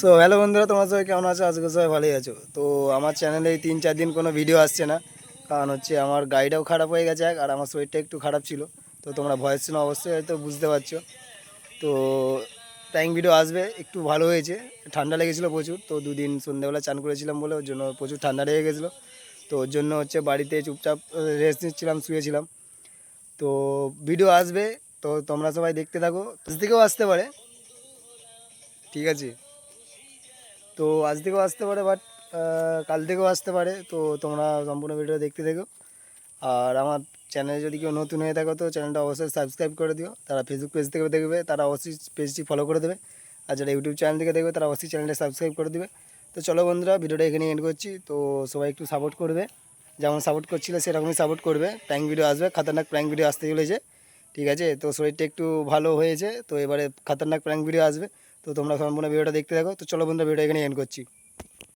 So hello বন্ধুরা, তোমরা সবাই কেমন আছো? আজকে সবাই ভালোই আছো। তো, আমার চ্যানেলে এই তিন চার দিন কোনো ভিডিও আসছে না। কারণ হচ্ছে আমার গাড়িটাও খারাপ হয়ে গেছে আর আমার শরীরটা একটু খারাপ ছিল। তো, তোমরা ভয়েস শুনে অবশ্যই হয়তো বুঝতে পারছ। তো টাইম ভিডিও আসবে। একটু ভালো হয়েছে। ঠান্ডা লেগেছিলো প্রচুর। তো, দুদিন সন্ধ্যাবেলা চান করেছিলাম বলে, ওর জন্য প্রচুর ঠান্ডা লেগে গেছিল। তো, ওর জন্য হচ্ছে বাড়িতে চুপচাপ রেস্ট নিচ্ছিলাম, শুয়েছিলাম। তো ভিডিও আসবে। তো, তোমরা সবাই দেখতে থাকো। থেকেও আসতে পারে। ঠিক আছে? তো আজ থেকেও আসতে পারে বাট কাল থেকেও আসতে পারে। তো তোমরা সম্পূর্ণ ভিডিও দেখতে থেকো। আর আমার চ্যানেলে যদি কেউ নতুন হয়ে থাকো, তো চ্যানেলটা অবশ্যই সাবস্ক্রাইব করে দিও। তারা ফেসবুক পেজ থেকে দেখবে, তারা অবশ্যই পেজটি ফলো করে দেবে। আর যারা ইউটিউব চ্যানেল থেকে দেখবে, তারা অবশ্যই চ্যানেলটা সাবস্ক্রাইব করে দেবে। তো চলো বন্ধুরা, ভিডিওটা এখানে এন্ড করছি। তো সবাই একটু সাপোর্ট করবে। যেমন সাপোর্ট করছিল, সেরকমই সাপোর্ট করবে। প্র্যাঙ্ক ভিডিও আসবে। খাতারনাক প্র্যাঙ্ক ভিডিও আসতে চলেছে। ঠিক আছে? তো শরীরটা একটু ভালো হয়েছে, তো এবারে খাতারনাক প্র্যাঙ্ক ভিডিও আসবে। তো তোমরা সম্পূর্ণ ভিডিওটা দেখতে থাকো। তো চলো বন্ধুরা ভিডিও এখানে এন্ড করছি।